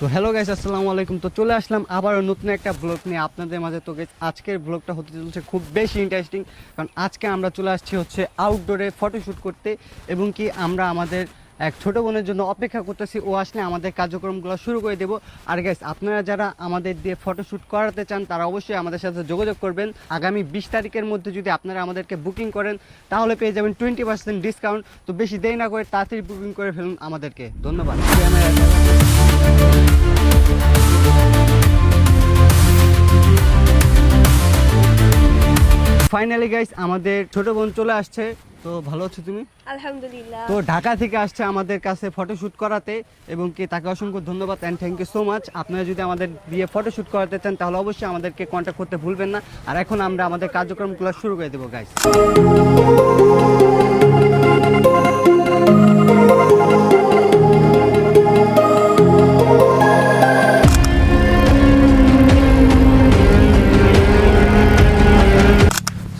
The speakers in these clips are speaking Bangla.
তো হ্যালো গাইস আসসালামু আলাইকুম। তো চলে আসলাম আবারও নতুন একটা ব্লগ নিয়ে আপনাদের মাঝে। তো আজকের ব্লগটা হতে চলছে খুব বেশি ইন্টারেস্টিং কারণ আজকে আমরা চলে আসছি হচ্ছে আউটডোরে ফটোশ্যুট করতে এবং কি আমরা আমাদের এক ছোট বোনের জন্য অপেক্ষা করতেছি। ও আসলে আমাদের কার্যক্রমগুলো শুরু করে দেবো। আর গাইস আপনারা যারা আমাদের দিয়ে ফটোশ্যুট করাতে চান, তারা অবশ্যই আমাদের সাথে যোগাযোগ করবেন। আগামী বিশ তারিখের মধ্যে যদি আপনারা আমাদেরকে বুকিং করেন, তাহলে পেয়ে যাবেন টোয়েন্টি পার্সেন্ট ডিসকাউন্ট তো বেশি দেরি না করে তাড়াতাড়ি বুকিং করে ফেলুন আমাদেরকে। ধন্যবাদ। ফাইনালি গাইস আমাদের ছোট বোন চলে আসছে। তো ভালো আছো তুমি? আলহামদুলিল্লাহ। তো ঢাকা থেকে আসছে আমাদের কাছে ফটোশ্যুট করাতে এবং কি তাকে অসংখ্য ধন্যবাদ and thank you so much আপনারা যদি আমাদের দিয়ে ফটোশ্যুট করাতে চান তাহলে অবশ্যই আমাদেরকে কন্ট্যাক্ট করতে ভুলবেন না। আর এখন আমরা আমাদের কার্যক্রমগুলো শুরু করে দেবো গাইস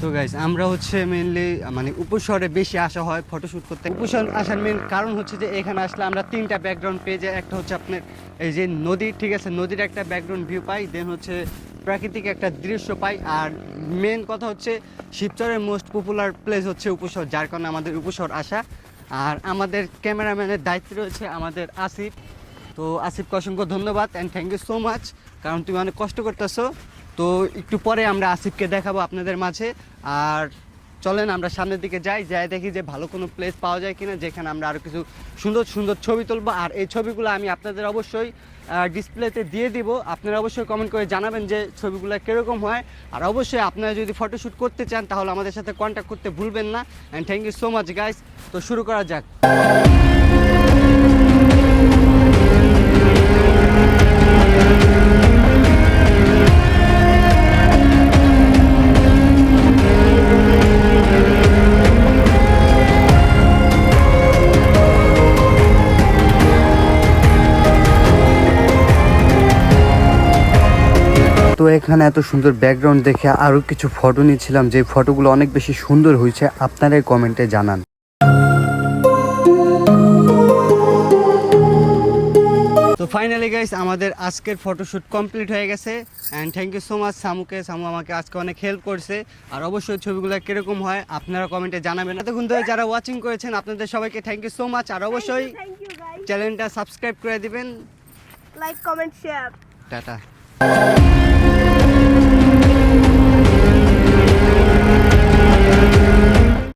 সো গাইস আমরা হচ্ছে মেনলি মানে উপশহরে বেশি আসা হয় ফটোশ্যুট করতে। উপশহর আসার মেন কারণ হচ্ছে যে এখানে আসলে আমরা তিনটা ব্যাকগ্রাউন্ড পেয়ে যাই। একটা হচ্ছে আপনার এই যে নদী, ঠিক আছে, নদীর একটা ব্যাকগ্রাউন্ড ভিউ পাই দেন হচ্ছে প্রাকৃতিক একটা দৃশ্য পাই। আর মেন কথা হচ্ছে শিবচরের মোস্ট পপুলার প্লেস হচ্ছে উপশহর যার কারণে আমাদের উপশহর আসা। আর আমাদের ক্যামেরাম্যানের দায়িত্ব রয়েছে আমাদের আসিফ। তো আসিফকে অসংখ্য ধন্যবাদ and thank you so much কারণ তুমি অনেক কষ্ট করতেছো। তো একটু পরে আমরা আসিফকে দেখাবো আপনাদের মাঝে। আর চলেন আমরা সামনের দিকে যাই যাই দেখি যে ভালো কোনো প্লেস পাওয়া যায় কিনা, যেখানে আমরা আরও কিছু সুন্দর সুন্দর ছবি তুলবো। আর এই ছবিগুলো আমি আপনাদের অবশ্যই ডিসপ্লেতে দিয়ে দিব। আপনারা অবশ্যই কমেন্ট করে জানাবেন যে ছবিগুলো কীরকম হয়। আর অবশ্যই আপনারা যদি ফটোশ্যুট করতে চান, তাহলে আমাদের সাথে কন্ট্যাক্ট করতে ভুলবেন না। And thank you so much guys তো শুরু করা যাক। তো এখানে এত সুন্দর ব্যাকগ্রাউন্ড দেখে আরও কিছু ফটো নিয়েছিলাম যে ফটোগুলো অনেক বেশি সুন্দর হয়েছে আপনারাই কমেন্টে জানান। তো ফাইনালি গাইস আমাদের আজকের ফটোশ্যুট কমপ্লিট হয়ে গেছে and thank you so much সামুকে। Samu আমাকে আজকে অনেক হেল্প করছে আর অবশ্যই ছবিগুলো কীরকম হয় আপনারা কমেন্টে জানাবেন। এতক্ষণ ধরে যারা ওয়াচিং করেছেন আপনাদের সবাইকে থ্যাংক ইউ সো মাচ আর অবশ্যই চ্যানেলটা সাবস্ক্রাইব করে দিবেন। Like comment share tata.